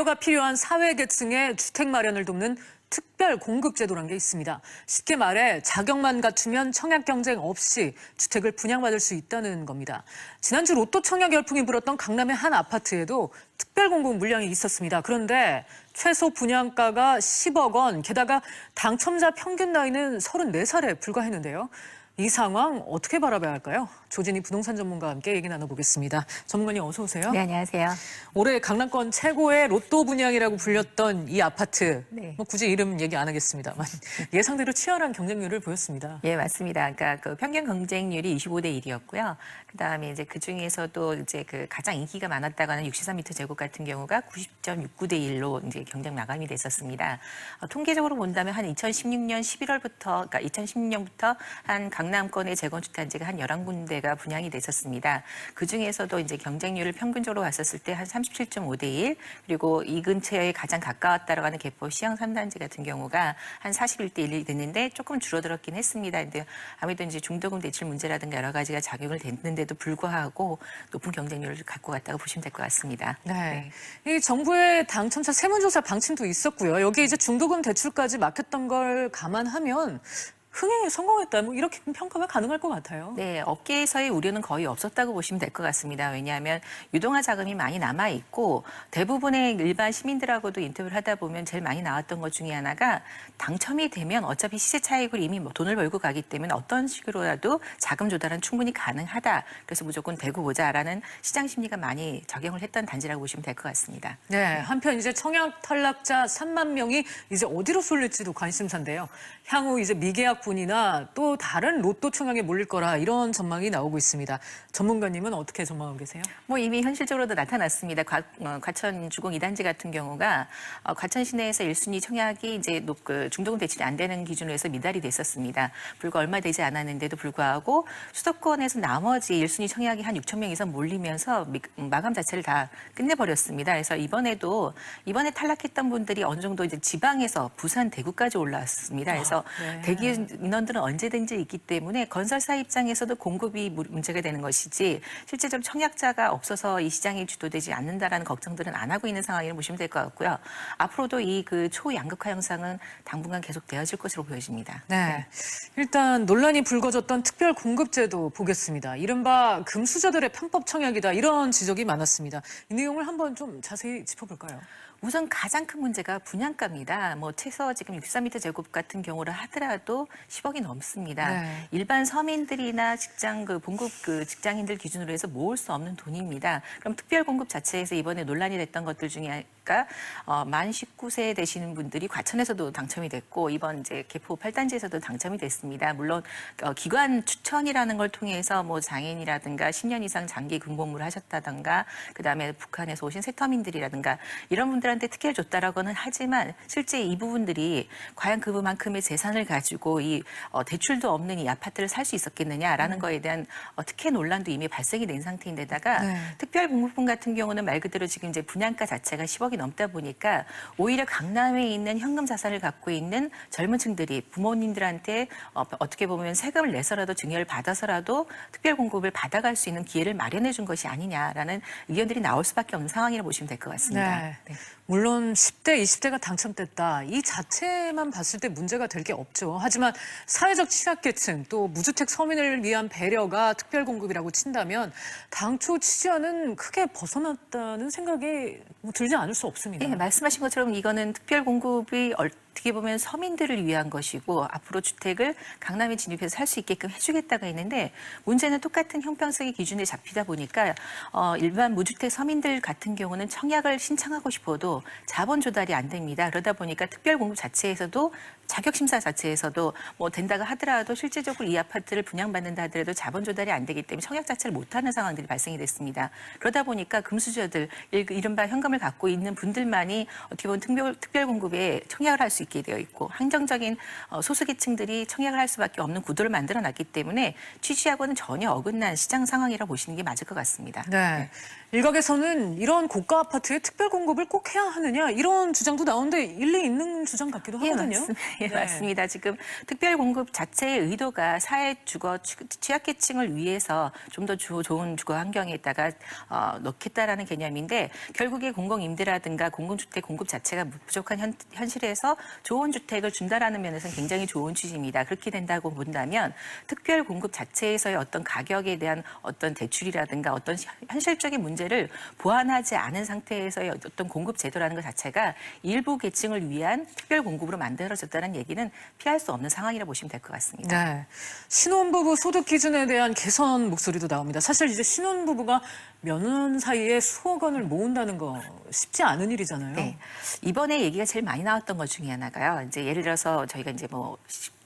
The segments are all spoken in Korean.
배려가 필요한 사회계층의 주택 마련을 돕는 특별 공급 제도란 게 있습니다. 쉽게 말해 자격만 갖추면 청약 경쟁 없이 주택을 분양받을 수 있다는 겁니다. 지난주 로또 청약 열풍이 불었던 강남의 한 아파트에도 특별 공급 물량이 있었습니다. 그런데 최소 분양가가 10억 원, 게다가 당첨자 평균 나이는 34살에 불과했는데요. 이 상황 어떻게 바라봐야 할까요? 조진희 부동산 전문가와 함께 얘기 나눠보겠습니다. 전문가님 어서 오세요. 네, 안녕하세요. 올해 강남권 최고의 로또 분양이라고 불렸던 이 아파트, 네. 뭐 굳이 이름 얘기 안 하겠습니다만 예상대로 치열한 경쟁률을 보였습니다. 예, 맞습니다. 그러니까 그 평균 경쟁률이 25대 1이었고요. 그다음에 이제 그 중에서도 이제 그 가장 인기가 많았다고 하는 63m 제곱 같은 경우가 90.69대 1로 이제 경쟁 마감이 됐었습니다. 어, 통계적으로 본다면 한 2016년 11월부터 그러니까 2016년부터 한 강 남권의 재건축 단지가 한 11군데가 분양이 됐었습니다. 그 중에서도 이제 경쟁률을 평균적으로 봤었을 때 한 37.5 대 1 그리고 이 근처에 가장 가까웠다라고 하는 개포 시형 3단지 같은 경우가 한 41대 1이 됐는데 조금 줄어들었긴 했습니다. 근데 아무래도 이제 중도금 대출 문제라든가 여러 가지가 작용을 됐는데도 불구하고 높은 경쟁률을 갖고 갔다고 보시면 될 것 같습니다. 네. 이 정부의 당첨자 세무조사 방침도 있었고요. 여기 이제 중도금 대출까지 막혔던 걸 감안하면 흥행에 성공했다. 뭐 이렇게 평가가 가능할 것 같아요. 네, 업계에서의 우려는 거의 없었다고 보시면 될 것 같습니다. 왜냐하면 유동화 자금이 많이 남아 있고 대부분의 일반 시민들하고도 인터뷰를 하다 보면 제일 많이 나왔던 것 중에 하나가 당첨이 되면 어차피 시세 차익으로 이미 뭐 돈을 벌고 가기 때문에 어떤 식으로라도 자금 조달은 충분히 가능하다. 그래서 무조건 대고 보자라는 시장 심리가 많이 적용을 했던 단지라고 보시면 될 것 같습니다. 네, 한편 이제 청약 탈락자 3만 명이 이제 어디로 쏠릴지도 관심사인데요. 향후 이제 미계약 분이나 또 다른 로또 청약에 몰릴 거라 이런 전망이 나오고 있습니다. 전문가님은 어떻게 전망하고 계세요? 뭐 이미 현실적으로도 나타났습니다. 과, 어, 천 주공 2단지 같은 경우가 어, 과천 시내에서 1순위 청약이 이제 높, 그 중도금 대출이 안 되는 기준으로 해서 미달이 됐었습니다. 불과 얼마 되지 않았는데도 불구하고 수도권에서 나머지 1순위 청약이 한 6천 명 이상 몰리면서 미- 음, 마감 자체를 다 끝내버렸습니다. 그래서 이번에도 이번에 탈락했던 분들이 어느 정도 이제 지방에서 부산, 대구까지 올라왔습니다. 그래서 네. 대기 인원들은 언제든지 있기 때문에 건설사 입장에서도 공급이 무- 문제가 되는 것이지 실제적으로 청약자가 없어서 이 시장이 주도되지 않는다라는 걱정들은 안 하고 있는 상황이라고 보시면 될 것 같고요. 앞으로도 이 그 초양극화 현상은 당분간 계속 되어질 것으로 보여집니다. 네. 일단 논란이 불거졌던 특별 공급제도 보겠습니다. 이른바 금수저들의 편법 청약이다 이런 지적이 많았습니다. 이 내용을 한번 좀 자세히 짚어볼까요? 우선 가장 큰 문제가 분양가입니다. 뭐 최소 지금 63m 제곱 같은 경우를 하더라도 10억이 넘습니다. 네. 일반 서민들이나 직장 그 봉급 그 직장인들 기준으로 해서 모을 수 없는 돈입니다. 그럼 특별 공급 자체에서 이번에 논란이 됐던 것들 중에 가 어, 만 19세 되시는 분들이 과천에서도 당첨이 됐고 이번 이제 개포 8단지에서도 당첨이 됐습니다. 물론 어, 기관 추천이라는 걸 통해서 뭐 장애인이라든가 10년 이상 장기 근무를 하셨다든가 그다음에 북한에서 오신 세터민들이라든가 이런 분들 한테 특혜를 줬다라고는 하지만 실제 이 부분들이 과연 그만큼의 재산을 가지고 이 어, 대출도 없는 이 아파트를 살 수 있었겠느냐라는 거에 대한 어, 특혜 논란도 이미 발생이 된 상태인데다가 네. 특별 공급분 같은 경우는 말 그대로 지금 이제 분양가 자체가 10억이 넘다 보니까 오히려 강남에 있는 현금 자산을 갖고 있는 젊은 층들이 부모님들한테 어, 어떻게 보면 세금을 내서라도 증여를 받아서라도 특별 공급을 받아갈 수 있는 기회를 마련해 준 것이 아니냐라는 의견들이 나올 수밖에 없는 상황이라고 보시면 될 것 같습니다. 네. 물론 10대, 20대가 당첨됐다. 이 자체만 봤을 때 문제가 될 게 없죠. 하지만 사회적 취약계층 또 무주택 서민을 위한 배려가 특별 공급이라고 친다면 당초 취지와는 크게 벗어났다는 생각이 뭐 들지 않을 수 없습니다. 예, 말씀하신 것처럼 이거는 특별 공급이 어떻게 보면 서민들을 위한 것이고 앞으로 주택을 강남에 진입해서 살 수 있게끔 해주겠다고 했는데 문제는 똑같은 형평성의 기준에 잡히다 보니까 어, 일반 무주택 서민들 같은 경우는 청약을 신청하고 싶어도 자본 조달이 안 됩니다. 그러다 보니까 특별 공급 자체에서도 자격 심사 자체에서도 뭐 된다고 하더라도 실제적으로 이 아파트를 분양받는다 하더라도 자본 조달이 안 되기 때문에 청약 자체를 못하는 상황들이 발생이 됐습니다. 그러다 보니까 금수저들 일- 이른바 현금을 갖고 있는 분들만이 어떻게 보면 특별, 특별 공급에 청약을 할 수 있게 되어 있고 한정적인 어, 소수계층들이 청약을 할 수밖에 없는 구도를 만들어놨기 때문에 취지하고는 전혀 어긋난 시장 상황이라 보시는 게 맞을 것 같습니다. 네. 일각에서는 이런 고가 아파트에 특별 공급을 꼭 해야 하느냐 이런 주장도 나오는데 일리 있는 주장 같기도 예, 하거든요. 맞습니다. 예, 네. 맞습니다. 지금 특별 공급 자체의 의도가 사회 주거 취- 취약계층을 위해서 좀 더 좋은 주거 환경에다가 어, 넣겠다라는 개념인데 결국에 공공 임대라든가 공공주택 공급 자체가 부족한 현, 현실에서 좋은 주택을 준다라는 면에서는 굉장히 좋은 취지입니다. 그렇게 된다고 본다면 특별 공급 자체에서의 어떤 가격에 대한 어떤 대출이라든가 어떤 현실적인 문제를 보완하지 않은 상태에서의 어떤 공급 제도라는 것 자체가 일부 계층을 위한 특별 공급으로 만들어졌다는 얘기는 피할 수 없는 상황이라 보시면 될 것 같습니다. 네. 신혼부부 소득 기준에 대한 개선 목소리도 나옵니다. 사실 이제 신혼부부가 몇년 사이에 수억 원을 모은다는 거 쉽지 않은 일이잖아요. 네. 이번에 얘기가 제일 많이 나왔던 것 중에 하나가요. 이제 예를 들어서 저희가 이제 뭐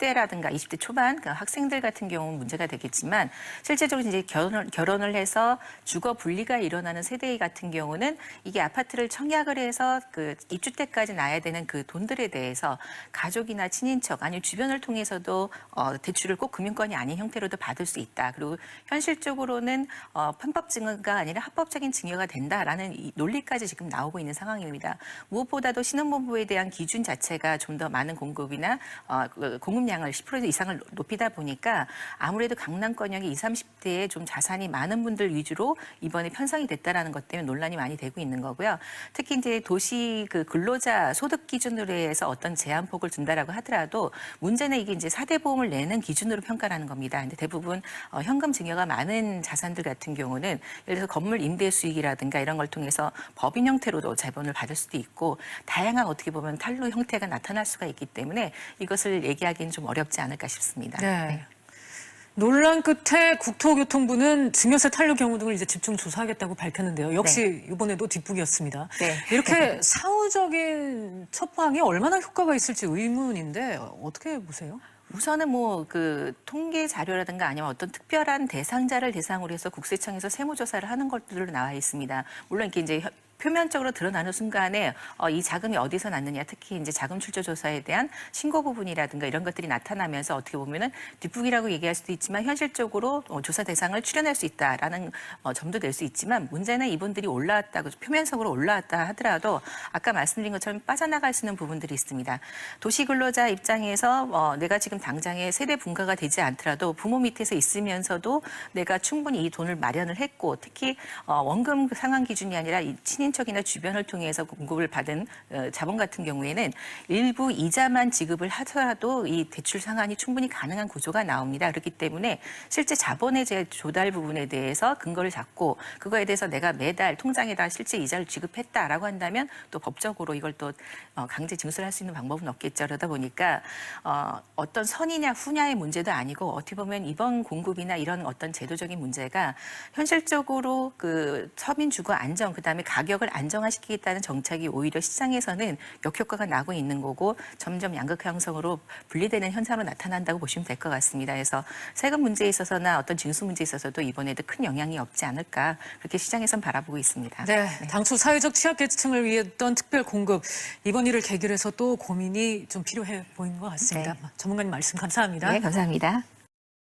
10대라든가 20대 초반 그 학생들 같은 경우는 문제가 되겠지만 실제적으로 이제 결혼을, 결혼을 해서 주거 분리가 일어나는 세대 같은 경우는 이게 아파트를 청약을 해서 그 입주 때까지 나야 되는 그 돈들에 대해서 가족이나 친인척 아니면 주변을 통해서도 어, 대출을 꼭 금융권이 아닌 형태로도 받을 수 있다. 그리고 현실적으로는 어, 편법 증여가 아니라 합법적인 증여가 된다라는 이 논리까지 지금 나오고 있는 상황입니다. 무엇보다도 신혼부부에 대한 기준 자체가 좀 더 많은 공급이나 어, 그 공급량 을 10% 이상을 높이다 보니까 아무래도 강남권역이 20, 30대에 좀 자산이 많은 분들 위주로 이번에 편성이 됐다라는 것 때문에 논란이 많이 되고 있는 거고요. 특히 이제 도시 그 근로자 소득 기준으로 해서 어떤 제한폭을 둔다라고 하더라도 문제는 이게 이제 사대 보험을 내는 기준으로 평가하는 겁니다. 근데 대부분 어, 현금 증여가 많은 자산들 같은 경우는 예를 들어서 건물 임대 수익이라든가 이런 걸 통해서 법인 형태로도 자본을 받을 수도 있고 다양한 어떻게 보면 탈루 형태가 나타날 수가 있기 때문에 이것을 얘기하기는 좀 어렵지 않을까 싶습니다. 네. 논란 끝에 국토교통부는 증여세 탄력 경우 등을 이제 집중 조사하겠다고 밝혔는데요. 역시 이번에도 뒷북이었습니다. 네. 이렇게 사후적인 처방이 얼마나 효과가 있을지 의문인데 어떻게 보세요? 우선은 뭐 그 통계 자료라든가 아니면 어떤 특별한 대상자를 대상으로 해서 국세청에서 세무조사를 하는 것들로 나와 있습니다. 물론 이렇게 이제 혀- 표면적으로 드러나는 순간에 어, 이 자금이 어디서 났느냐, 특히 이제 자금 출처 조사에 대한 신고 부분이라든가 이런 것들이 나타나면서 어떻게 보면은 뒷북이라고 얘기할 수도 있지만 현실적으로 어, 조사 대상을 출연할 수 있다라는 어, 점도 될 수 있지만 문제는 이분들이 올라왔다고 표면적으로 올라왔다 하더라도 아까 말씀드린 것처럼 빠져나갈 수 있는 부분들이 있습니다. 도시 근로자 입장에서 어, 내가 지금 당장에 세대 분가가 되지 않더라도 부모 밑에서 있으면서도 내가 충분히 이 돈을 마련을 했고 특히 어, 원금 상환 기준이 아니라 이 친 인척이나 주변을 통해서 공급을 받은 어, 자본 같은 경우에는 일부 이자만 지급을 하더라도 이 대출 상환이 충분히 가능한 구조가 나옵니다. 그렇기 때문에 실제 자본의 재 조달 부분에 대해서 근거를 잡고 그거에 대해서 내가 매달 통장에다 실제 이자를 지급했다라고 한다면 또 법적으로 이걸 또 어, 강제 징수를 할 수 있는 방법은 없겠죠. 그러다 보니까 어, 어떤 선이냐 후냐의 문제도 아니고 어떻게 보면 이번 공급이나 이런 어떤 제도적인 문제가 현실적으로 그 서민 주거 안정 그다음에 가격 을 안정화시키겠다는 정책이 오히려 시장에서는 역효과가 나고 있는 거고 점점 양극화 형성으로 분리되는 현상으로 나타난다고 보시면 될 것 같습니다. 그래서 세금 문제에 있어서나 어떤 징수 문제에 있어서도 이번에도 큰 영향이 없지 않을까 그렇게 시장에선 바라보고 있습니다. 네, 당초 사회적 취약계층을 위해 했던 특별 공급 이번 일을 계기로 해서 또 고민이 좀 필요해 보이는 것 같습니다. 전문가님 말씀 감사합니다. 네, 감사합니다.